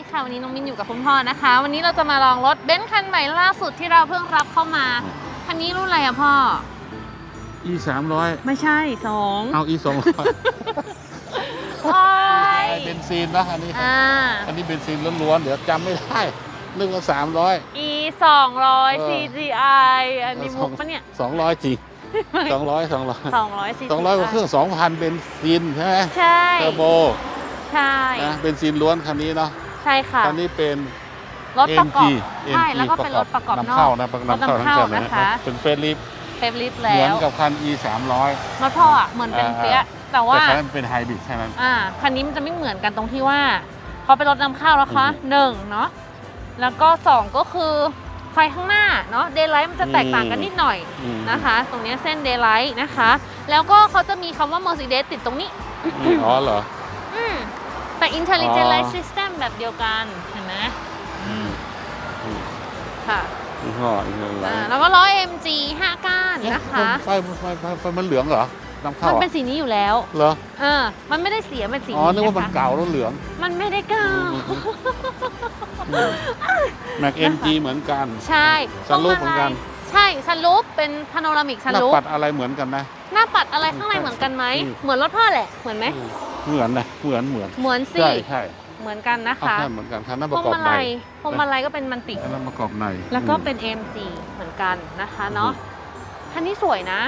ดีค่ะ วันนี้น้องมินอยู่กับคุณพ่อนะคะ วันนี้เราจะมาลองรถเบนซ์คันใหม่ล่าสุดที่เราเพิ่งรับเข้ามา คันนี้รุ่นอะไรอะพ่อ e สามร้อยไม่ใช่สองเอา e สองร้อยโอ้ยเบนซีนนะอันนี้อ่า อันนี้เบนซีนล้วนๆเดี๋ยวจำไม่ได้นึกว่าสามร้อย e สองร้อยเออ CGI อันนี้มุกปะเนี่ยสองร้อยจีสองร้อยสองร้อยสองร้อย CGI สองร้อยกว่าเครื่องสองพันเบนซินใช่ไหมใช่เทอร์โบใช่นะเบนซินล้วนคันนี้เนาะ ใช่ค่ะคันนี้เป็น รถประกอบ AMG ใช่ แล้วก็เป็นรถประกอบนนำอเข้ากนะประกอบนำเข้ารถนำทั้งเข้าคันเลยนะคะ เป็นเฟรนลิฟเฟฟลิฟเหแล้มือนวกับคัน e สามร้อยรถพ่ออะเหมือนกันอ่า เปี้ยะแต่แต่ว่าคันนั้นเป็นไฮบริดใช่ไหม อ่าคันนี้มันจะไม่เหมือนกันตรงที่ว่าเขาเป็นรถนำเข้าแล้วคะอือฮึหนึ่งเนาะแล้วก็สองก็คือไฟข้างหน้าเนาะเดย์ไลท์มันจะแตกต่างกันนิดหน่อยอืมนะคะ ตรงเนี้ยเส้นเดย์ไลท์นะคะ แล้วก็เขาจะมีคำว่า Mercedes ติดตรงนี้อืมอ๋อเหรออืมแต่ Intelligent อ๋อ Light System แบบเดียวกัน เห็นไหมอืมอืมค่ะยี่ห้ออีกหนึ่งอะไรอ่าแล้วก็ล้อ MG 5 ก้านนะคะไฟไฟไฟไฟมันเหลืองเหรอนำมัเข้านเป็นอะสีนี้อยู่แล้ว เหรอเออมันไม่ได้เสียเป็นสีอ๋อนี้นึกว่ามันนะคะเก่าแล้วเหลือง มันไม่ได้เก่าแม็กเอ็มจีเหมือนกัน ใช่ซันรูฟเหมือนกัน ใช่ซันรูฟเป็นพาโนรามิกซันหน้ารูฟปัดอะไรเหมือนกันนะ หน้าปัดอะไรข้างในเหมือนกันไหมอืมเหมือนรถพ่อแหละ เหมือนไหม เหมือนนะเหมือนเหมือน เหมือนสิใช่ใช่เหมือนกันนะเอาคะใช่เหมือนกันคันนั้นพปวระงกอบมาในลัยพวงมาลัยก็เป็นมันติคันนั้นประกอบใน แล้วก็อืมเป็น AMG เหมือนกันนะคะเนาะคันนี้สวยนะ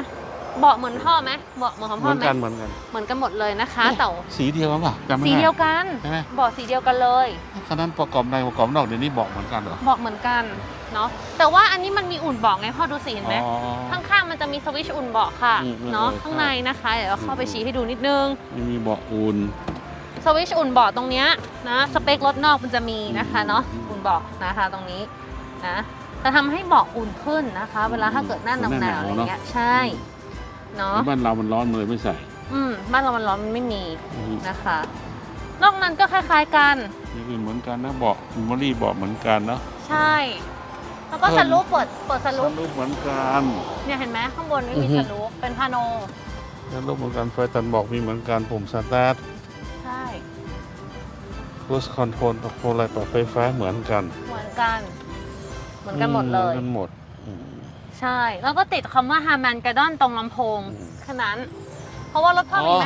เบาะเหมือนพ่อไหมเบาะเหมือนของเหพ่มืออนไหมกันเหมือนกัน เหมือนกันหมดเลยนะคะแต่สีเดียวกันป่ะจำไม่สีได้เดียวกันใช่ไหมเบาะสีเดียวกันเลยคันนั้นประกอบในประกอบนอกเดี๋ยวนี้บอกเหมือนกันเหรอ เบาะเหมือนกัน เนาะแต่ว่าอันนี้มันมีอุ่นเบาะไงพ่อดูสิเห็นไหมอ๋อข้างๆมันจะมีสวิตช์อุ่นเบาะค่ะอืมอืมเนาะเออข้างในนะคะเดี๋ยวเราเข้าไปอืมชี้ให้ดูนิดนึงไม่มีเบาะอุ่นสวิตช์อุ่นเบาะตรงเนี้ยนะสเปครถนอกมันจะมีนะคะเนาะอืมอุ่นเบาะนะคะตรงนี้นะจะทำให้เบาะอุ่นขึ้นนะคะ เวลาถ้าเกิดหน้าหนาวหน้าๆหนาวอะไรเงี้ยเนอะใช่เนาะบ้านเรามันร้อนเลยไม่ใส่อืมบ้านเรามันร้อนมันไม่มีอืมนะคะ นอกนั้นก็คล้าย ๆกันนี่คือเหมือนกันนะเบาะมอรี่เบาะเหมือนกันเนาะใช่ แล้วก็เพิ่มสลูปเปิดเปิดสลูซัปนรูปเหมือนกันเนี่ยเห็นไหมข้างบนไม่อืมีอฮึสลูปเป็นพาโนซันรูปเหมือนกันไฟตันบอกมีเหมือนกันปุ่มสตาร์ทใช่รูสคอนโทรลปรับโปรอะไรปรับไฟฟ้าเหมือนกันเหมือนกัน เหมือนกันหมดเลอืหมือย นกันหมดอืม ใช่ แล้วก็ติดคำว่าฮาร์แมนก d ดอนตรงลำโพงอืมแค่นั้น เพราะว่ารถพ่ออ๋มีอไหม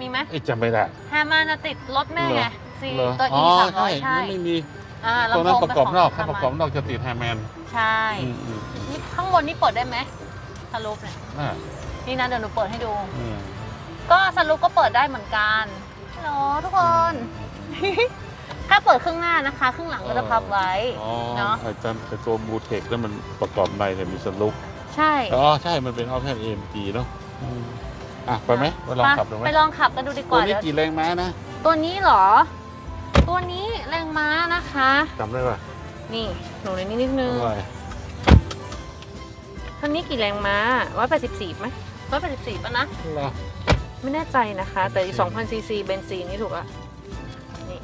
มีไหมเอ้ยจำไม่ได้ ฮาร์แมนติดรถแม่ไงซีเหรอตัวอ๋ E อสามร้ใช่อยใช่มันไม่มีอ่าตรงลำโพนั้นงประกอบนอกเป็ถ้าขงประกอบนอกจะติดแฮมแมน ใช่อืมอืมอืมนี่ข้างบนนี่เปิดได้ไหมสลูปเนี่ยอ่านี่นะเดี๋ยวหนูเปิดให้ดู อืมก็สลูปก็เปิดได้เหมือนกันฮัลโหลทุกคน ถ้าเปิดครึ่งหน้านะคะครึ่งหลังก็จะพับไว้ อ๋อเนอะ ไอ้ตันไอ้ตัวบูเทคแล้วมันประกอบในเนี่ยมีสลุกใช่อ๋อใช่มันเป็นออปชั่น AMG เนาะอืมอะไปไหมไปลองขับดูไหมไปลองขับกันดูดีกตัวว่านี้เดี๋ยวกี่แรงม้านะตัวนี้เหรอ ตัวนี้แรงม้านะคะจำได้ป่ะ นี่หนูในนี้นิดนึงเท่าไหร่คันนี้กี่แรงม้า184ไหม184ป่ะนะเหรอไม่แน่ใจนะคะ แต่2,000ซีซีเบนซีนนี่ถูกอะนี่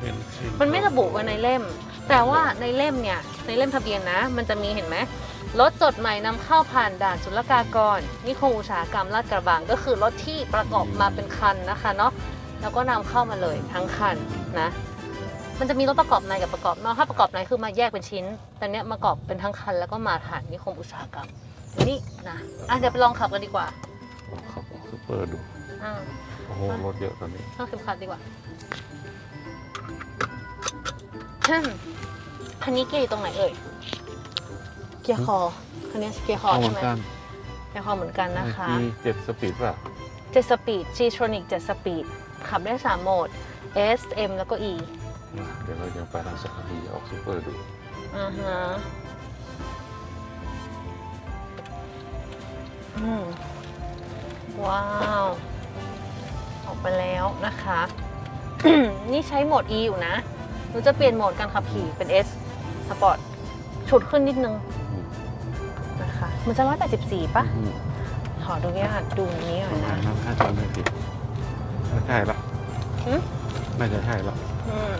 เป็นชิ้มันไม่ระบุไว้ในเล่ม แต่ว่าในเล่มเนี่ย ในเล่มทะเบียนนะ มันจะมีเห็นไหมรถจดใหม่นำเข้าผ่านด่านศุลกากร นิคมอุตสาหกรรมลาดกระบังก็คือรถที่ประกอบมาเป็นคันนะคะเนาะแล้วก็นำเข้ามาเลยทั้งคันนะ มันจะมีรถประกอบในกับประกอบนอกถ้าประกอบในคือมาแยกเป็นชิ้น แต่เนี้ยประกอบเป็นทั้งคันแล้วก็มาผ่านนิคมอุตสาหกรรมนี่นะอะเดี๋ยวไปลองขับกันดีกว่าขับซูเปอร์ดูอ่าโอ้โหรถเยอะตอนนี้ต้องเข็มขัดดีกว่าฮึ่มคันนี้เกียร์อยู่ตรงไหนเอ่ยเกียร์คอคันนี้เกียร์คอเอาเหมืใช่อนไหมกันเกียร์คอเหมือนกันนะคะมีเจ็ดสปีดป่ะเจ็ดสปีด G-Tronic เจ็ดสปีดขับได้สามโหมด S M แล้วก็ E นะ เดี๋ยวเราจะไปทางสักทีออกซูเปอร์ดูอ่าฮะอืมว้าว ออกไปแล้วนะคะ นี่ใช้โหมด E อยู่นะหนูจะเปลี่ยนโหมดการขับขี่เป็น S สปอร์ตฉุดขึ้นนิดนึงอืมนะคะ มันจะ 184ปะอืมขอดูเนี่ยดูอันนี้หปน่อยระมานะณนั้นถ้าจำไม่ผิดน่าใช่ละหืมน่าจะใช่ละอืม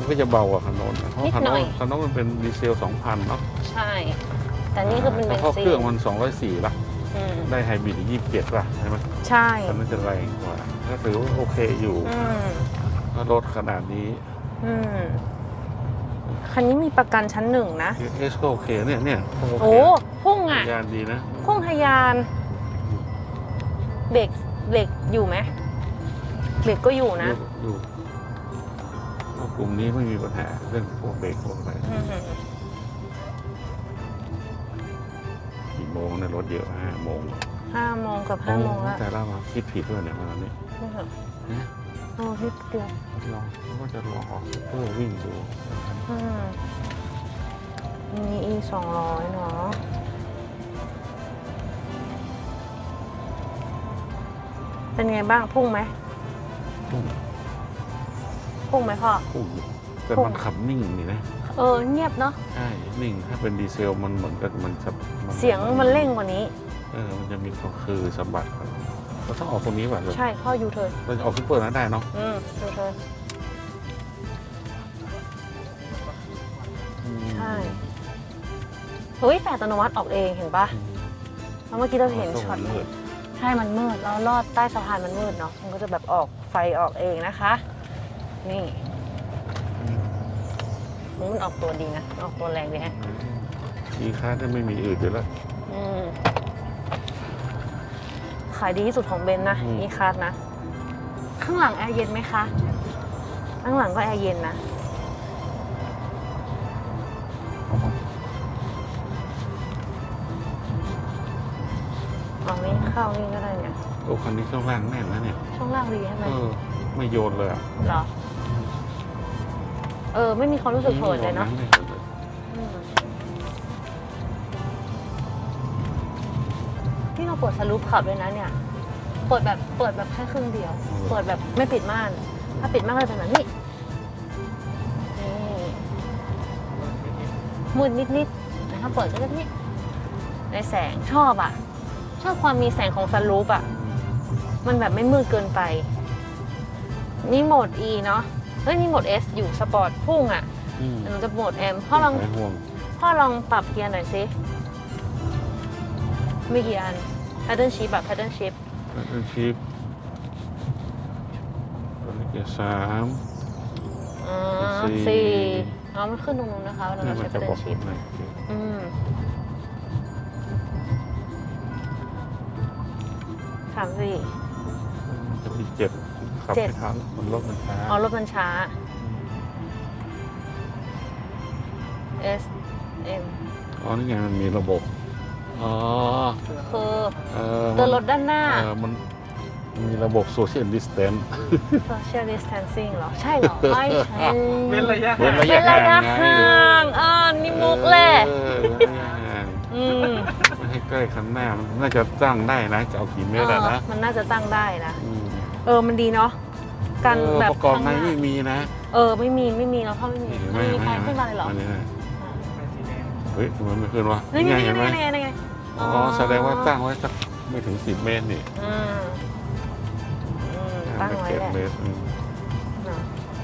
มันก็จะเบากว่าคันโน้นนะเพราะนิดคันหน่โน้อยนคันโน้นมันเป็นดีเซล2,000เนาะใช่ แต่นี่คือเป็นเบนเพราะซิเครื่องนมัน204ละอืมได้ไฮบริดยี่สิบเจ็ดป่ะใช่ไหมใช่คันนั้นจะแรงกว่าก็ถือว่าโอเคอยู่อืมก็รถขนาดนี้อืมคันนี้มีประกันชั้นหนึ่งนะเอสก็โอเคเนี่ยเนี่ยโอเคโอ้พุ่งอะยานดีนะพุ่งทะยานเบรกเบรกอยู่ไหมเบรกก็อยู่นะดูดูก ลุ่มนี้ไม่มีปัญหาเรื่องพวกเบรกพวกอะไรอืมกี่โมงในะรถเยอะห้าโมงห้าโมงกับห้าโมงแล้วแต่เรามาคิดผิดด้วยเนี่ยวันนี้นี่เหรอนะโอ้นิดเดียวลองว่าจะลองออกเพื่อวิ่งดูอืมมี e สองร้อยเนาะเป็นไงบ้างพุ่งไหมพุ่ง พุ่งไหมพ่อพุ่งอยู่แต่พุ่งมันขับนิ่งนี่นะ เออเงียบเนาะ ใช่ นิ่ง ถ้าเป็นดีเซลมันเหมือนกับมันจะนเสียงมันเร่งกว่านี้ เออ มันจะมีความคือสะบัดเราต้องออกตรงนี้ป่ะใช่ พ่อยูเทิร์นเราจะออกซุปเปอร์นั้นได้เนาะ อืมยูเทิร์นใช่ เฮ้ยแฝดอัตโนมัติออกเองเห็นปะแล้วเมื่อกี้เราเห็นช็อตมืดใช่ มันมืด แล้วลอดใต้สะพานมันมืดเนาะ มันก็จะแบบออกไฟออกเองนะคะ นี่มันออกตัวดีนะ ออกตัวแรงดีฮะอีค้าจะไม่มีอื่นอยู่แล้วอืมขายดีที่สุดของเบนซ์นะอืมอีคัสนะ ข้างหลังแอร์เย็นไหมคะ ข้างหลังก็แอร์เย็นนะเอานี่เข้านี่ก็ได้เนี่ยโอ้คันนี้ช่วงล่างแน่นนะเนี่ย ช่วงล่างดีใช่ไหมเออ ไม่โยนเลยอะเหรอ เออ ไม่มีความรู้สึกเหินเลยเนาะไม่โยเลยอืมนี่เราเปิดสลูปขับด้วยนะเนี่ย เปิดแบบเปิดแบบแค่ครึ่งเดียว เปิดแบบไม่ปิดม่าน ถ้าปิดม่านก็จะเป็นแบบนี้นี่มืดนิดๆแต่ถ้าเปิดก็จะนี่ในแสงชอบอะ ชอบความมีแสงของสลูปอะ มันแบบไม่มืดเกินไป นี่โหมด E เนาะ เฮ้ยนี่โหมด S อยู่สปอร์ตพุ่งอะอืมเดี๋ยวหนูจะโหมด M พ่อลอง ไม่ห่วงพ่อลองปรับเกียร์หน่อยสิไม่กี่อัน pattern shift แบบ pattern shift เป็นชิปตัวนี้เกียร์สามอ่าสี่ สี่อ๋อมันขึ้นตรงนู้นนะคะเวลานี่เรามันใช้จะบอก pattern ผ shift มเลยอืมสามสี่จะมีเจ็ด ขับเจ็ดไม่ทันมันรถมันช้าอ๋อรถมันช้า S M อ๋อนี่ไงมันมีระบบ อ๋อ คือเออเตือนรถด้านหน้า เออมันมีระบบ social distance social distancing เหรอ ใช่เหรอไม่ใช่เว้นระยะเว้นระเป็ยะนระยะห่างไงห่างอ่านี่มุกแหละเออเว้นระยะห่างอืมไม่ให้ใกล้คันหน้ามันน่าจะตั้งได้นะจะเอากี่เมตรอะนะเออมันน่าจะตั้งได้นะม เออมันดีเนาะกันเออแบบประกอบในข้างหาไม่มีนะเออไม่มีไม่มีแล้วพ่อไม่มีเห็นไหไม่มีใครขึ้นมาเลยเหรออันนี้นะอ่าเฮ้ยทำไมไม่ขึ้นวะนี่ไงเห็นี่นไหมไงนี่ไงนี่ไงอ๋อแสดงว่าตั้งไว้สักไม่ถึงสิบเมตรนี่อืมอืมตั้งไว้เจ็ดแหละเมตรอืมเนาะ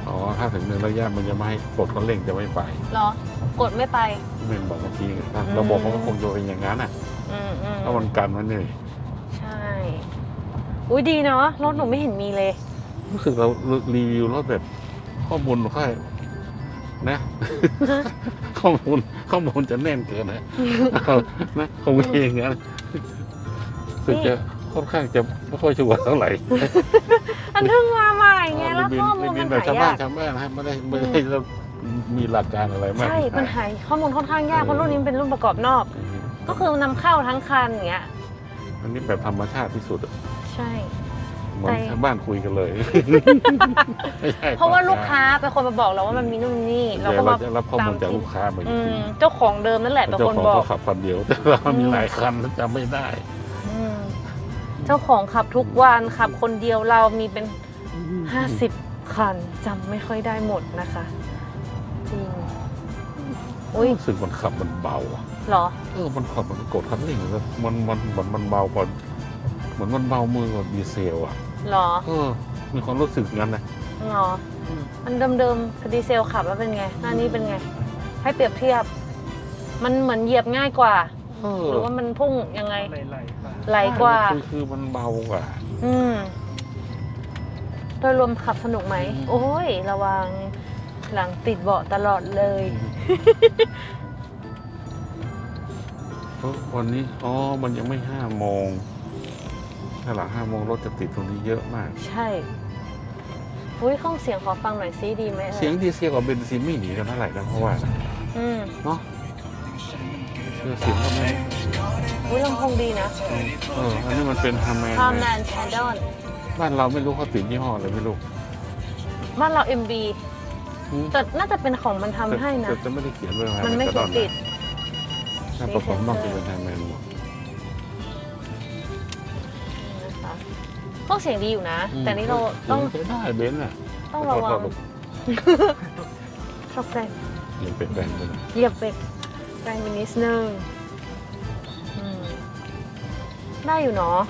อ๋อถ้าถึงหนึ่งระยะมันจะไม่ให้กดคันเร่งจะไม่ไปเหรอกดไม่ไปเมนบอกเมื่อกี้ถ้าอืมระบบมันก็คงจะเป็นอย่างนั้นอะอืมอืมถ้ามันกันมันนี่ใช่ อุ้ยดีเนาะรถหนูไม่เห็นมีเลย รู้สึกเรารีวิวรถแบบ ข้อมูลค่อยนะ ข้อมูลข้อมูลจะแน่นเกินนะเอานะคงไม่อย่างนั้นรู้สึกจะค่อนข้างจะไม่ค่อยชัวร์เท่าไหร่อันเพิ่งมาใหม่ไงแล้วข้อมูลรีมันวิวแบบหาชาวบ้ายานกชาวบ้านนะไม่ได้ไม่ได้เรามีหลักการอะไรมากใช่มันหายข้อมูลค่อนข้างยากเพราะรุ่นนี้มันเป็นรุ่นประกอบนอก ก็คือนำเข้าทั้งคันอย่างเงี้ย อันนี้แบบธรรมชาติที่สุดอะ ใช่ เหมือนใช่ชาวบ้านคุยกันเลยไม่ใช่เพราะว่าลูกค้าเป็นคนมาบอกเราว่ามันมีนู่นนี่เราเราก็ก็มาจะรับข้อมูลจากลูกค้ามาอีอืกทีมเจ้าของเดิมนั่นแหละเป็นเจ้าคนของบอกเขาขับคันเดียว แต่เรามีหลายคันจำไม่ได้ อืมเจ้าของขับทุกวันขับคนเดียวเรามีเป็น 50 คันจำไม่ค่อยได้หมดนะคะ จริง อุ้ยรู้สึกมันขับมันเบาอะเหรอ เออมันขับมันกดคันเร่งแล้วมันมันมันมันเบากว่า เหมือนมันเบามือกว่าดีเซลอะเหรอเออมีความรู้สึกงั้นนะเหรอ มันเดิมๆกับดีเซลขับแล้วเป็นไงหน้านี้เป็นไง ให้เปรียบเทียบ มันเหมือนเหยียบง่ายกว่าเออหรือว่ามันพุ่งยังไงไหลๆไปไหลกว่าคือคือมันเบากว่า อืมโดยรวมขับสนุกไหมอืมโอ้ย ระวังหลังติดเบาะตลอดเลยเพราะวันนี้ อ๋อ มันยังไม่ห้าโมง ถ้าหลังห้าโมงรถจะติดตรงนี้เยอะมาก ใช่อุ้ยห้องเสียงขอฟังหน่อยซิดีไหมอ่เสียงดีเซลกับเบนซินไม่หนีกันเท่าไหร่นะเพราะว่าอืมเนาะเออเสียงก็ไม่อุ้ยลำโพงดีนะเอออันนี้มันเป็นฮาร์แมนพามแมนแชดอนบ้านเราไม่รู้เขาติดยี่ห้ออะไรไม่รู้บ้านเรา MB อืมแต่น่าจะเป็นของมันทำให้นะ แต่จะไม่ได้เขียนไว้ว่ามันไม่กระเขียนติดถ้าประกอบนอกจะเป็นฮาร์แมนหมด กเสียงดีอยู่นะ แต่นี่เราต้องใช้ได้เบนซ์อะต้องระวังขอโทษชอบใจอย่าเป็นแบนไปเลยเหยียบเบรกแรงไปนิดนึงอืมได้อยู่เนาะ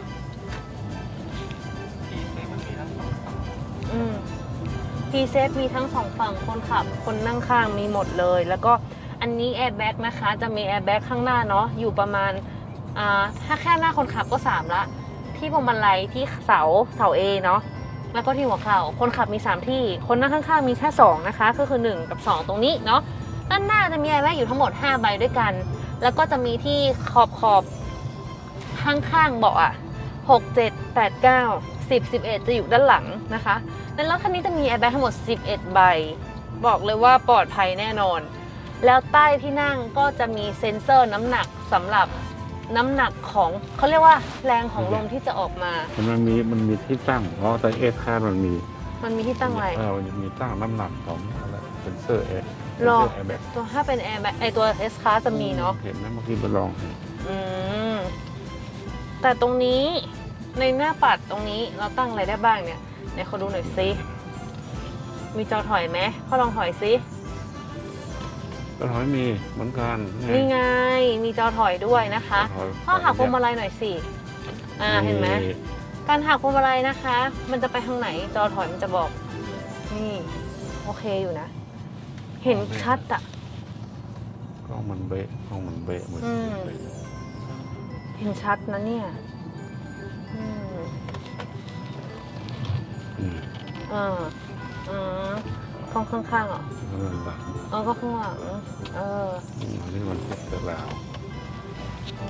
อืมพีเซฟมีทั้งสองฝั่งคนขับ คนนั่งข้างมีหมดเลย แล้วก็อันนี้แอร์แบ็กนะคะ จะมีแอร์แบ็กข้างหน้าเนาะอยู่ประมาณอ่าถ้าแค่หน้าคนขับก็สามละ ที่พวงมาลัยที่เสาเสา A เนาะแล้วก็ที่หัวเข่าคนขับมี 3 ที่ คนนั่งข้างๆมีแค่2นะคะ ก็คือ 1 กับ 2 ตรงนี้เนาะด้านหน้าจะมีแอร์แบ็กอยู่ทั้งหมด 5 ใบด้วยกัน แล้วก็จะมีที่ขอบขอบข้างๆเบาะอะ6 7 8 9 10 11 จะอยู่ด้านหลังนะคะในรถคันนี้จะมีแอร์แบ็กทั้งหมด 11 ใบ บอกเลยว่าปลอดภัยแน่นอน แล้วใต้ที่นั่งก็จะมีเซ็นเซอร์น้ำหนักสำหรับ น้ำหนักของเขาเรียกว่าแรงของลมที่จะออกมา มันมีมันมีที่ตั้งเพราะแต่เอสคาร์มันมี มันมีที่ตั้งอะไรเออมันมีตั้งน้ำหนักของอะไรเซนเซอร์แอร์หรอแอร์แบ็กตัวถ้าเป็นแอร์แบ็ไอตัว S Class จะมีเนาะเห็นไหมเมื่อกี้ไปลองอืมแต่ตรงนี้ในหน้าปัดตรงนี้เราตั้งอะไรได้บ้างเนี่ยไหนขอดูหน่อยซิมีจอถอยไหมพ่อลองถอยซิ ก็ถอยมีเหมือนกันนี่ไงมีจอถอยด้วยนะคะถอยพ่อหักพวงมาลัยหน่อยสิอ่าเห็นไหมการหักพวงมาลัยนะคะ มันจะไปทางไหนจอถอยมันจะบอกนี่โอเคอยู่นะ เห็นชัดอะกล้องมันเบะกล้องมันเบะเหมือนอืมเห็นชัดนะเนี่ยอืมอืมอ่าอ่า ข้างข้างๆเหรอแล้วมันหลังเออก็ข้างหลังเอออืมอันนี้มันเสร็จแล้วอื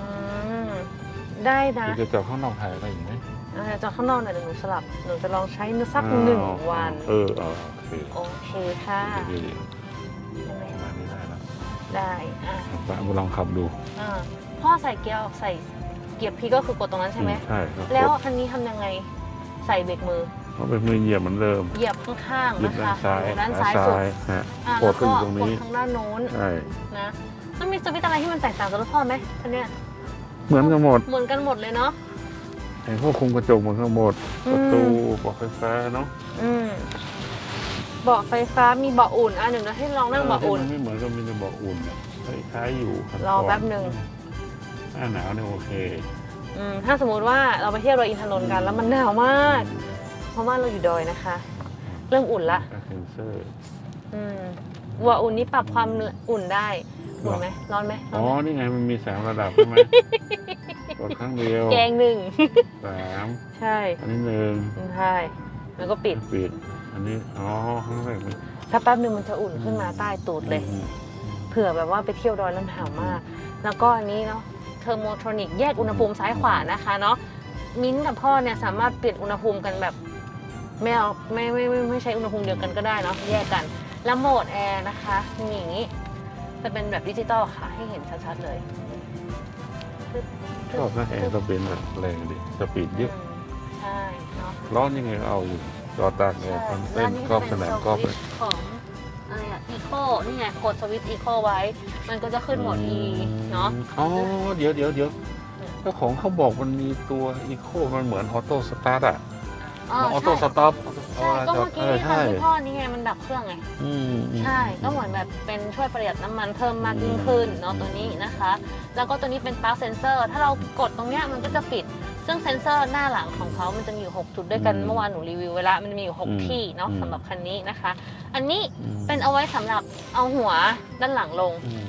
มได้นะคุณจะจับข้างนอกถ่ายอะไรอีกไหมอ่าจอข้างนอกหน่อยเดี๋ยวหนูสลับหนูจะลองใช้สักหนึ่งอ้าวัน เออเออโอเคโอเคค่ะเดี๋ยวเดี๋ยวใช่ไหมประมาณนี้ได้แล้วได้อะไปมาลองขับดูอ่าพ่อใส่เกียร์ใส่เกียร์พีก็คือกดตรงนั้นใช่ไหมอืใช่ครับแล้วคันนี้ทำยังไงใส่เบรกมือ เขาเป็นมือเหยียบเหมือนเดิมเหยียบข้างหยิบๆนะด้าคะนซ้ายด้านขาซ้ายสุดฮะอะกแล้ดวขึ้ก็นตรงกนี้ดทางด้านโน้นใช่ นะมันมีสวิตช์อะไรที่มันแตกต่างจากรถพ่อไหมคันเนี้ยเหมือนกันหมดเหมือนกันหมดเลยเนาะ ไอ้พวกคุมกระจกเหมือนกันหมด อืม ประตูปลอกไฟฟ้าเนาะอืมเบาะไฟฟ้ามีเบาะอุ่นอะหนึ่งนะให้ลองนั่งเบาะอุ่น ที่มันไม่เหมือนกับมีแต่เบาะอุ่นเนี่ยคล้ายๆอยู่คันรอก่นแป๊บหนึ่ง หน้าหนาวเนี่ยโอเค อืมถ้าสมมุติว่าเราไปเที่ยวดอยอินทนนท์กันแล้วมันหนาวมากเพ ราะว่าเราอยู่ดอยนะคะ เริ่มอุ่นละเซนเซอร์อืมเบาะอุ่นนี่ปรับความอุ่นได้อุ่นไหมร้อนไหมร้อ๋อ อนไหมนี่ไงมันมีสามระดับใช่ไหมกดครั้งเดียวแกงหนึ่ง สามใช่อันนี้หนึ่งใช่แล้วก็ปิดปิด อันนี้ อ๋อข้างแรกมันถ้าแป๊บหนึ่งมันจะอุ่นขึ้นมาใต้ตูดเลย อืมเผื่อแบบว่าไปเที่ยวดอยแล้วหนาวมาก แล้วก็อันนี้เนาะเทอร์โมทรอนิกแยกอุณหภูมิซ้ายขวานะคะเนาะมิ้นท์กับพ่อเนี่ยสามารถเปลี่ยนอุณหภูมิกันแบบ ไม่เอาไม่ไม่ไม่ไม่ใช้อุณหภูมิเดียวกันก็ได้เนาะแยกกัน แล้วโหมดแอร์นะคะมีอย่างนี้จะเป็นแบบดิจิตอลค่ะ ให้เห็นชัดๆเลยชอบนะแอร์ก็เป็นแบบแรงดิสปีดเยอะอืมใช่เนาะร้อนยังไงก็เอาอยู่จอดตากแอร์คอนเต้นกอล์ฟสนามกอล์ฟเลยของอะไรอะอีโคนี่ไงกดสวิตช์อีโคไว้ มันก็จะขึ้นโหมด E เนาะอ๋อเดี๋ยวเดี๋ยวเดี๋ยวเจ้าของเขาบอกมันมีตัวอีโคมันเหมือนออโต้สตาร์ทอะ อ๋อออโต้ใช่สต็อปใช่ก็เมื่อกี้ที่ใช่ทำที่พ่อนี่ไงมันดับเครื่องไงอืมอืมใช่ ก็เหมือนแบบเป็นช่วยประหยัดน้ำมันเพิ่มมากยิ่งขึ้นเนาะตัวนี้นะคะ แล้วก็ตัวนี้เป็นปลั๊กเซนเซอร์ ถ้าเรากดตรงเนี้ยมันก็จะปิด ซึ่งเซนเซอร์หน้าหลังของเขามันจะมีอยู่ 6 จุดด้วยกัน เมื่อวานหนูรีวิวไว้ละมันมีอยู่ 6 ที่เนาะสำหรับคันนี้นะคะ อันนี้อืมเป็นเอาไว้สำหรับเอาหัวด้านหลังลงอืม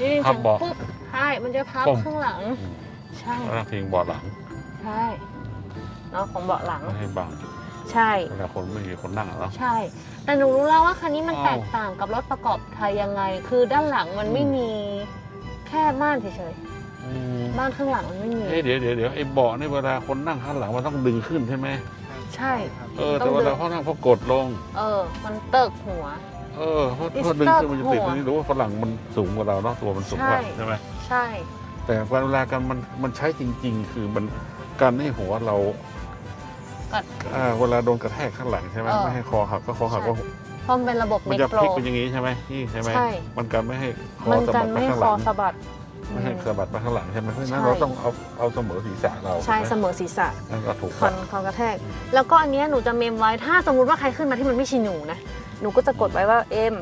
นี่พับเบาะปุ๊บใช่ มันจะพับก้มข้างหลังอืมใช่แล้วเพลงเบอดหลัง ใช่ เนาะของเบาะหลัง ไม่ให้บังใช่ เวลาคนไม่มีคนนั่งอะเนาะ ใช่ แต่หนูรู้แล้วว่าคันนี้มันอ้าว แตกต่างกับรถประกอบไทยยังไง คือด้านหลังมันไม่อืมมีแค่ม่านเฉยอืมๆบ้านข้างหลังมันไม่มี เอ้ยเดี๋ยวเดี๋ยวเดี๋ยวไอ้เบาะนี่เวลาคนนั่งข้างหลังมันต้องดึงขึ้นใช่ไหมใช่เออต้แต่องเวดึลางเขานั่งพอกดลง เออ มันเติกหัว เออเพราะ It's เพราะดึงขึ้นมันจะติด stuck ตรงนี้รู้ว่าฝรั่งมันสูงกว่าเราเนาะตัวมันสูงกว่าใช่ ใช่ไหม ใช่ แต่เวลากันมันมันใช้จริง ๆ คือมันกันให้หัวเรา กัดอ่าเวลาโดนกระแทกข้างหลังใช่ไหมเออ ไม่ให้คอหักก็คอหักก็เพราะมันเป็นระบบมันเน็กจะโปพรลิกเป็นอย่างนี้ใช่ไหมนี่ใช่ไหมใช่ มันกันไม่ให้คอมันสะกับันดไปไม่ให้ข้างคหอลังสะบัด ไม่ให้อืมสะบัดไปข้างหลังใช่ไหมเพราะฉะนั้นใช่ เราต้องเอาเอาเสมอศีรษะเราใช่ถูกเสไหมมอศีรษะนั่นก็ถูกคอนคอนกระแทก แล้วก็อันเนี้ยหนูจะเมมไว้ถ้าสมมุติว่าใครขึ้นมาที่มันไม่ใช่หนูนะหนูก็จะกดไว้ว่าเอ็ม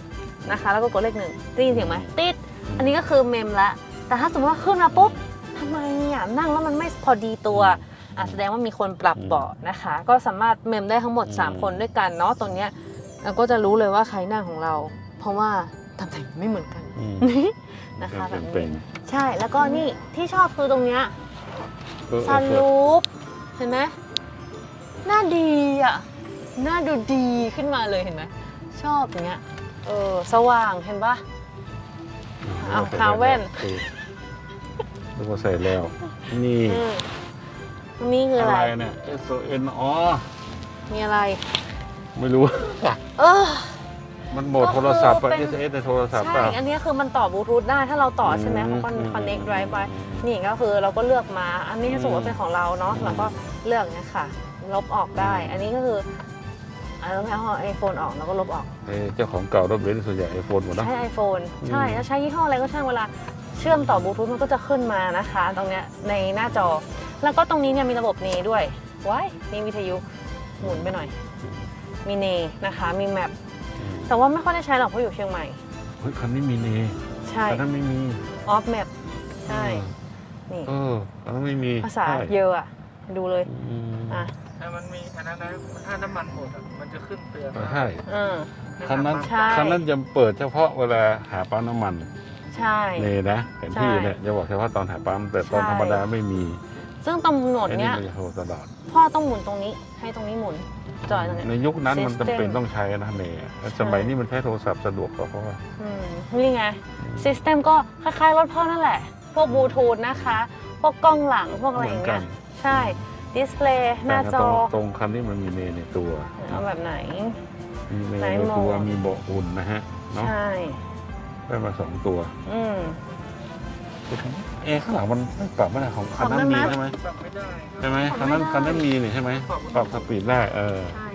นะคะแล้วก็กดเลขหนึ่งได้ยินเสียงไหมติด อันนี้ก็คือเมมละแต่ถ้าสมมติว่าขึ้นมาปุ๊บทำไมอะนั่งแล้วมันไม่พอดีตัว อะแสดงว่ามีคนปรับเบาะนะคะ ก็สามารถเมมได้ทั้งหมด 3 คนด้วยกันเนาะตรงเนี้ยเราก็จะรู้เลยว่าใครนั่งของเรา เพราะว่าตำแหน่งไม่เหมือนกันอืมนะคะแบบเป็นนี้ใช่แล้วก็นี่ที่ชอบคือตรงเนี้ยๆเออเอซัอนเออรูปเห็นไหมหน้าดีอะหน้าดูดีขึ้นมาเลยเห็นไหมชอบอย่างเงี้ยเออสว่างเห็นปะเอาหาแว่นเออแล้วก็ใส่แล้ว นี่อืม นี่คืออะอะไร ไรเนี่ย S O N อ๋อ มีอะไร ไม่รู้ เออ มันโหมดโทรศัพท์ก็อะคือ S เป็น S ในโทรศัพท์ใช่ ป่ะ อันนี้คือมันต่อบลูทูธได้ ถ้าเราต่อใช่ไหมเขาก็ อืมคอนเน็กไว้ไปนี่ก็คือเราก็เลือกมา อันนี้ถ้าสมมติว่าเป็นของเราเนาะอืมเราก็เลือกเนี่ยค่ะ ลบออกได้ อันนี้ก็คืออันนี้เอาไอโฟนออกแล้วก็ลบออก เอ้เจ้าของเก่ารถเบนซ์ส่วนใหญ่ไอโฟนหมดนะ ใช้ iPhone อืมใช่แล้วใช้ยี่ห้ออะไรก็ช่างเวลาเชื่อมต่อบลูทูธมันก็จะขึ้นมานะคะ ตรงเนี้ยในหน้าจอ แล้วก็ตรงนี้เนี่ยมีระบบเนด้วยว้ายมีวิทยุหมุนไปหน่อย มีเนนะคะ มีแมปอืมแต่ว่าไม่ค่อยได้ใช้หรอกเพราะอยู่เชียงใหม่ เฮ้ยคันนี้มีเนใช่คันนั้นไม่มีออฟแมปใช่นี่เออคันนั้นไม่มีภาษาใช่เยอะอะดูเลยอืมอะถ้ามันมีอันนั้นนะถ้าน้ำมันหมดอะมันจะขึ้นเตือนเออใช่เออคันนั้นใช่คันนั้นจะเปิดเฉพาะเวลาหาปั๊มน้ำมัน ใช่เนนะแผนที่ใช่เนี่ยจะบอกเฉพาะตอนหาปั๊มแต่ตอนใช่ธรรมดาไม่มี ซึ่งตำหนดไอ้นี่เนี้ยมันจะโทรตลอด พ่อต้องหมุนตรงนี้ ให้ตรงนี้หมุนจอยตรงเนี้ย ในยุคนั้นมัน System จำเป็นต้องใช้นะเนแต่สมัยนี้มันใช้โทรศัพท์สะดวกกว่าเพราะว่า อืมนี่ไงซิสเต็มก็คล้ายๆรถพ่อนั่นแหละ พวกบลูทูธนะคะ พวกกล้องหลังพวกอะไรอย่างเงี้ยใช่ดิสเพลย์หน้าจแต่อตรงตรงคันนี้มันมีเนในตัว เอาแบบไหน มีเนไหนในหมดตัวมีเบาะอุ่นนะฮะเนาะใช่ ได้มาสองตัว อืม เอะข้างหลังมันไม่ปรับไม่ได้ของคันนั้นปรับได้มีไหมใช่ไหมปรับไม่ได้ครับใช่ไหมปรับคันนั้นไม่ได้คันนั้นมีนี่ใช่ไหมปรับสปีดได้เออ ใช่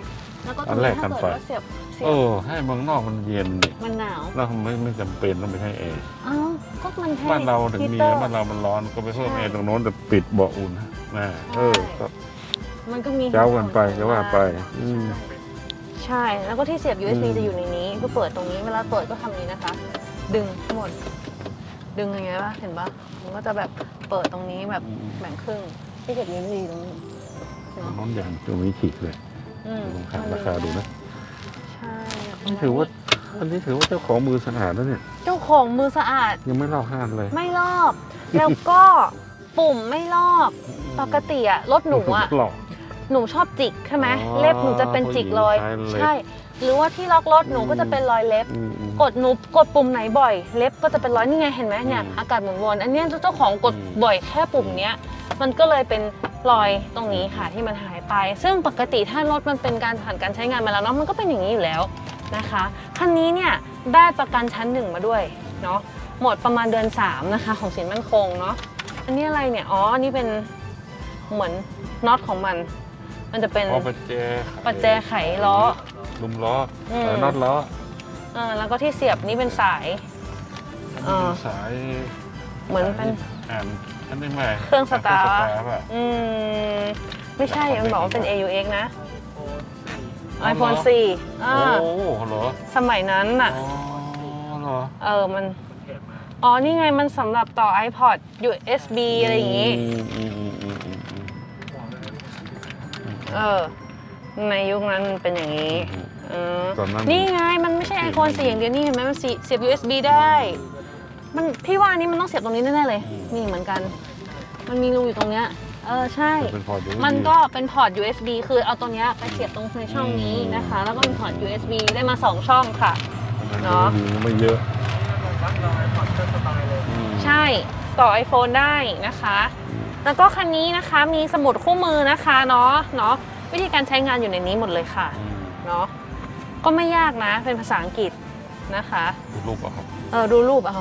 แล้วก็ตอัรงนแรนี้กถ้ากันเกิดไฟว่าเสียบเสียเอบอให้เมืองนอกมันเย็นนี่มันหนาวเราไม่ไม่จำเป็นต้องไปให้แอร์เอ้าก็มันให้บ้านเราถึงมีฮีตอร์บ้านเรามันร้อนก็ไปเพิ่มใช่แอร์ตรงโน้นแต่ปิดเบาะอุ่นนะเออใช่ก็มันก็มีเจ้ากันไปจะว่าไป อืม ใช่ แล้วก็ที่เสียบ USB อืม จะอยู่ในนี้ก็เปิดตรงนี้เวลาเปิดก็ทำนี้นะคะ ดึงทั้งหมด ดึงยังไงปะเห็นปะมันก็จะแบบเปิดตรงนี้แบบแบ่งครึ่งที่เสียบ USB ตรงนี้เห็นตรงปะโน้นอย่างตรงนี้ฉีกเลยอืมลองหาราคาดูนะใช่นี่ถือว่าอันนี้ถือว่าเจ้าของมือสะอาดแล้วเนี่ย เจ้าของมือสะอาด ยังไม่ลอกห้านเลย ไม่ลอก แล้วก็ปุ่มไม่ลอก ปกติอะรถหนูอะ หลอกหนูชอบจิกใช่ไหมอ๋อเล็บหนูจะเป็นจิกรอย ผู้หญิงใช้เล็บ ใช่ หรือว่าที่ล็อกรถหนูก็จะเป็นรอยเล็บ อืมอืม กดหนูกดปุ่มไหนบ่อย เล็บก็จะเป็นรอยนี่ไงเห็นไหมเนี่ยอืมอากาศหมุนวนอันเนี้ยเจ้าของกดอืม บ่อยแค่ปุ่มเนี้ยมันก็เลยเป็นรอยตรงนี้ค่ะที่มันหายไป ซึ่งปกติถ้ารถมันเป็นการผ่านการใช้งานมาแล้วเนาะมันก็เป็นอย่างนี้อยู่แล้วนะคะคันนี้เนี่ยได้ประกันชั้นหนึ่งมาด้วยเนาะหมดประมาณเดือนสามนะคะของสินมั่นคงเนาะอันนี้อะไรเนี่ยอ๋ออันนี้เป็นเหมือนน็อตของมัน มันจะเป็นอ๋อประแจประแจไขล้อ ลุมล้ออืมสายน็อตล้อเออแล้วก็ที่เสียบนี่เป็นสาย อันอ่านี้เป็นสายเหมือนเป็น อ่านอันนี้ไหมเครื่องสตาร์ท เคองสตาร์ทอะอืม ไม่ใช่ มันบอกว่าเป็น AUX นะโอ้สี่ iPhone 4อ่าโอ้โหเหรอสมัยนั้นน่ะ อ๋อเหรอเออ มันแถมมาอ๋อ นี่ไงมันสำหรับต่อ iPod USB อะไรอย่างงี้อืมอืม เออ ในยุคนั้นมันเป็นอย่างนี้เออตอนนั้น นี่ไง มันไม่ใช่ iPhone 4อย่างเดียวนี่เห็นไหมมันเสียบ USB ได้ มันพี่ว่านี่มันต้องเสียบตรงนี้แน่ๆเลย นี่เหมือนกัน มันมีรูอยู่ตรงเนี้ย เอเออใช่จะเป็นพอร์ต USB มันก็เป็นพอร์ต USB คือเอาตัวเนี้ยไปเสียบตรงในช่องนี้นะคะ แล้วก็เป็นพอร์ต USB ได้มา2ช่องค่ะ เนอะไม่เยอะมันวัดเราไอพอดก็สบายเลยอืมใช่ ต่อ iPhone ได้นะคะ แล้วก็คันนี้นะคะมีสมุดคู่มือนะคะเนาะเนาะวิธีการใช้งานอยู่ในนี้หมดเลยค่ะอืมเนาะก็ไม่ยากนะเป็นภาษาอังกฤษนะคะดูรูปเอาครับเออดูรูปเอา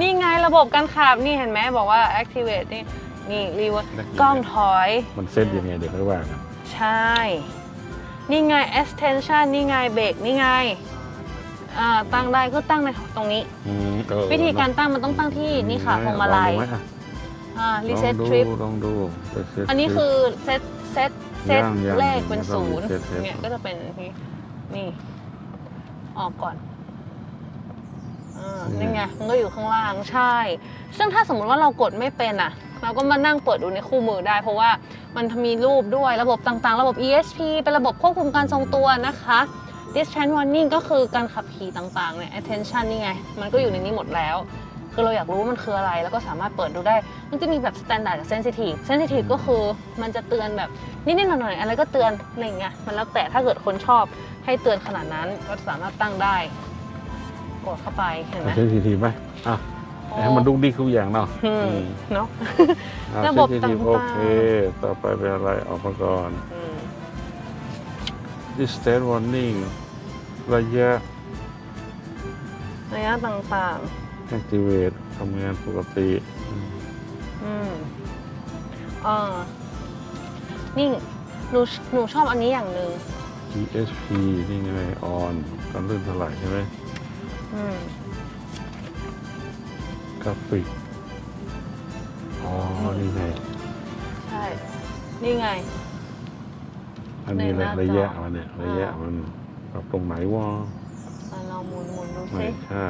นี่ไงระบบการขับนี่เห็นไหมบอกว่า activate นี่นี่รีเวอร์กล้องถอย มันเซ็ตยังไงเดี๋ยวค่อยว่ากันใช่ นี่ไง extension นี่ไงเบรกนี่ไง อ่าตั้งได้ก็ตั้งในตรงนี้ อืมเออวิธีการตั้งมันต้องตั้งที่นี่ค่ะพวงมาลัยลองดูไหะอ่าล reset องดู trip ลองดูไปเซ็ตอันนี้คือเซตเซตเซตยังยังเลขเป็นยังต้องศูนย์เซตเซต เนี่ยก็จะเป็นนี่นี่ ออกก่อนอ่านี่ไงมันก็อยู่ข้างล่างใช่ ซึ่งถ้าสมมุติว่าเรากดไม่เป็นอะ เราก็มานั่งเปิดดูในคู่มือได้ เพราะว่ามันมีรูปด้วยระบบต่างๆ ระบบ ESP เป็นระบบควบคุมการทรงตัวนะคะ distance warning ก็คือการขับขี่ต่างๆเนี่ย attention นี่ไง มันก็อยู่ในนี้หมดแล้ว คือเราอยากรู้ว่ามันคืออะไร แล้วก็สามารถเปิดดูได้ มันจะมีแบบ standard กับ sensitive sensitive ก็คือมันจะเตือนแบบนิดๆหน่อยๆอะไรก็เตือนอะไรอย่างเงี้ย มันแล้วแต่ถ้าเกิดคนชอบให้เตือนขนาดนั้นก็สามารถตั้งได้ กดเข้าไปเห็นไหม เซ็ตทีทีไหมอะให้มันดุกดิกทุกอย่างเนาะอืมอืมเนาะอ่ระบบเซ็ตทีทีต่างๆ โอเค ต่อไปเป็นอะไรออกมาก่อน อืม distance warning ระยะระยะต่าง activate ทำงานปกติอืมๆอืมเออนี่หนูหนูชอบอันนี้อย่างหนึ่ง ESP นี่ไง on การลื่นเท่าไหร่ใช่ไหมอืม กราฟิก อ๋อ นี่ไง ใช่ นี่ไง อันนี้แหละในหน้าจอ ระยะมันเนี่ยระยะอ่ามัมัน ปรับตรงไหนวะอะลองหมุนหมุนดูไม่สิใช่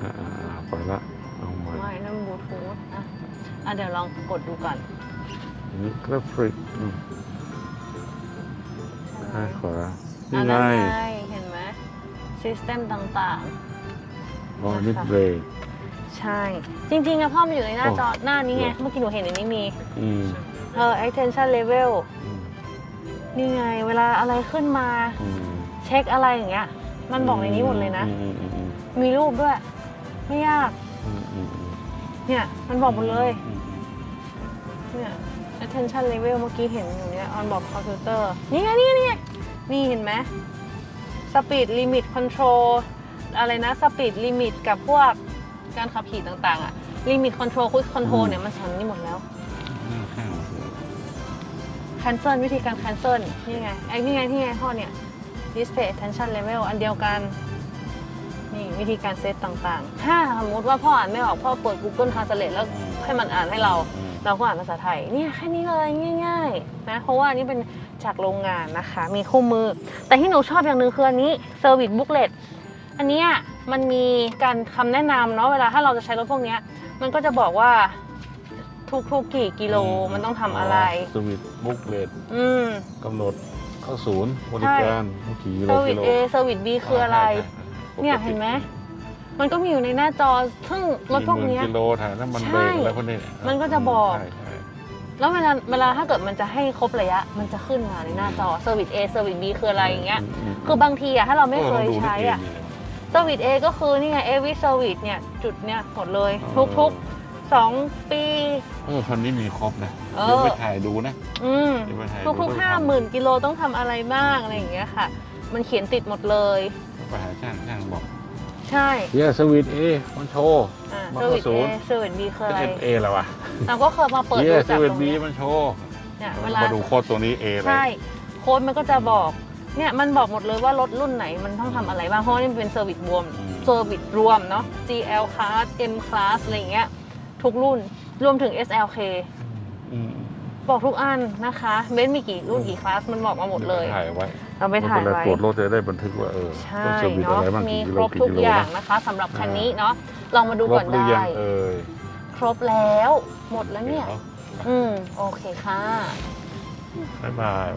อ่าๆๆไปละเอาใหม่ไม่นั่นบลูทูธอะอะเดี๋ยวลองกดดูก่อนอันนี้กราฟิกอืมใช่ซ้ายไหมขวาอะนี่ไงนั่นไงเห็นไหมซิสเต็มต่าง อ๋อมิดเบรก ๆ ใช่ จริง ๆอะพ่อมันอยู่ในหน้าโอ้จอหน้านี้ไงเหรอเมื่อกี้หนูเห็นในนี้มีอืมเออ attention level อืม นี่ไงเวลาอะไรขึ้นมา อืมเช็คอะไรอย่างเงี้ย มันบอกในนี้หมดเลยนะ อืมอืมอืมมีรูปด้วย ไม่ยาก อืมอืมอืมเนี่ยมันบอกหมดเลย อืมเนี่ย attention level เมื่อกี้เห็นอยู่เนี่ย on board computer นี่ไงนี่ไงนี่ไงนี่เห็นไหม speed limit control อะไรนะ speed limit กับพวกการขับขี่ต่างๆอะ limit control quick control เนี่ยมันสอนนี่หมดแล้ว cancel วิธีการ cancel นี่ไงไอ้นี่ไงที่ไงพ่อเนี่ย display attention level อันเดียวกัน นี่วิธีการเซตต่างๆ ถ้าสมมติว่าพ่ออ่านไม่ออกพ่อเปิด Google Translate แล้วให้มันอ่านให้เราอืมเราก็อ่านภาษาไทย เนี่ยแค่นี้เลยง่าย ๆ นะ เพราะว่าอันนี้เป็นจากโรงงานนะคะ มีคู่มือ แต่ที่หนูชอบอย่างหนึ่งคืออันนี้ Service Booklet อันเนี้ยมันมีการคำแนะนำเนาะเวลาถ้าเราจะใช้รถพวกเนี้ยมันก็จะบอกว่า ทุกๆกี่กิโลมันต้องทำอะไร สวิตบุ๊กเลตอืม กำหนดเข้าศูนย์บริการเมื่อกี่กิโลเซอร์วิกิส โล A เซอร์วิส B คืออะไร เนี่ยเห็นไหม มันก็มีอยู่ในหน้าจอ ซึ่งรถพวกเนี้ย กิโลถ่ายน้ำมันใช่เบรกอะไรพวกนี้มันก็จะบอก ใช่ใช่แล้วเวลาเวลาถ้าเกิดมันจะให้ครบระยะ มันจะขึ้นมาในหน้าจอเซอร์วิส A เซอร์วิส B คืออะไรอย่างเงี้ย มคือบางทีอะถ้าเราไม่เคยออราดูใช้อะนี่เงเซอร์วิส A ก็คือนี่ไง every service เนี่ย จุดเนี่ยหมดเลยอ๋อทุกๆ 2ปี เออคันนี้มีครบนะเออ เดี๋ยวไปถ่ายดูนะอืมเดี๋ยวไปถ่ายดูทุกต้องๆทำห้าหมื่นกิโลต้องทำอะไรบ้างอะไรอย่างเงี้ยค่ะ มันเขียนติดหมดเลย ไปหาช่างช่างบอกใช่เฮียสวิตเอมันโชว์อ่ามาเซอร์วิสเข้าศู A นย์ เซอร์วิส B คืออะไรเป็นเอแล้ววะเราก็เคยมาเปิดเฮีดูยสจากวิตตรงบีนี้มันโชว์เนี่ยเวลา มาดูโค้ดตัวนี้เอเลย ใช่ โค้ดมันก็จะบอก เนี่ยมันบอกหมดเลยว่ารถรุ่นไหนมันต้องทำอะไรบ้าง เพราะว่านี่มันเป็นเซอร์วิสรวมอืม เซอร์วิสรวมเนาะ GL class M class อะไรอย่างเงี้ย ทุกรุ่นรวมถึง SLK อืมบอกทุกอันนะคะเบนซ์มีกี่รุ่นกี่คลาสมันบอกมาหมดเลยดี๋วไปถ่ายไว้เราไปถ่ายเวลไว้ตรวจรถจะได้บันทึกว่าเออใช่ต้องเซอร์วิสเนาะอะไรบ้างมีกี่กิคโลรบกี่ทุกกิโลอย่างนะนะคะสำหรับคันนี้เนาะลองมาดูครก่บอนหรือยัได้งเอ่ยครบแล้ว หมดแล้วเนี่ยดี๋วอืม โอเคค่ะ บ๊ายบาย